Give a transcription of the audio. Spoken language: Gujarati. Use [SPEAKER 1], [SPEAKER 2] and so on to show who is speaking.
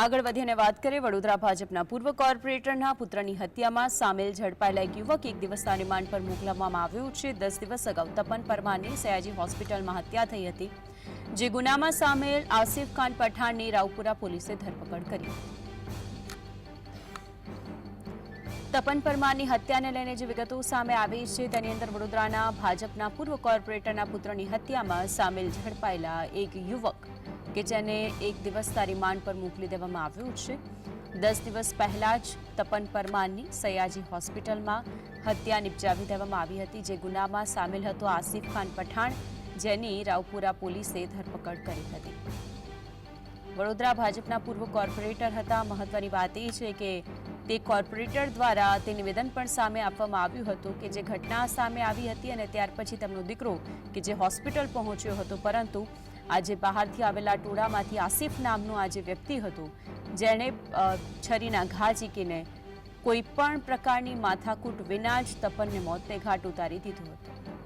[SPEAKER 1] આગળ વધીને વાત કરીએ, વડોદરા ભાજપના પૂર્વ કોર્પોરેટરના પુત્રની હત્યામાં સામેલ ઝડપાયેલા એક યુવક એક દિવસના રિમાન્ડ પર મોકલવામાં આવ્યું છે. દસ દિવસ અગાઉ તપન પરમારની સયાજી હોસ્પિટલમાં હત્યા થઈ હતી, જે ગુનામાં સામેલ આસિફ ખાન પઠાણની રાવપુરા પોલીસે ધરપકડ કરી. તપન પરમારની હત્યાને લઈને જે વિગતો સામે આવી છે, તેની અંદર વડોદરાના ભાજપના પૂર્વ કોર્પોરેટરના પુત્રની હત્યામાં સામેલ ઝડપાયેલા એક યુવક કે જેને એક દિવસના રિમાન્ડ પર મોકલી દેવામાં આવ્યું છે. દસ દિવસ પહેલા જ તપન પરમારની સયાજી હોસ્પિટલમાં હત્યા નિપજાવી દેવામાં આવી હતી, જે ગુનામાં સામેલ હતો આસિફ ખાન પઠાણ, જેની રાવપુરા પોલીસે ધરપકડ કરી હતી. વડોદરા ભાજપના પૂર્વ કોર્પોરેટર હતા. મહત્વની વાત એ છે કે તે કોર્પોરેટર દ્વારા તે નિવેદન પણ સામે આપવામાં આવ્યું હતું કે જે ઘટના સામે આવી હતી અને ત્યાર પછી તેમનો દીકરો કે જે હોસ્પિટલ પહોંચ્યો હતો, પરંતુ આજે બહારથી આવેલા ટોળામાંથી આસિફ નામનો આજે વ્યક્તિ હતો. જેણે છરીના ઘા ઝીકીને કોઈ પણ પ્રકારની માથાકૂટ વિના જ તપનને મોતને ઘાટ ઉતારી દીધું હતું.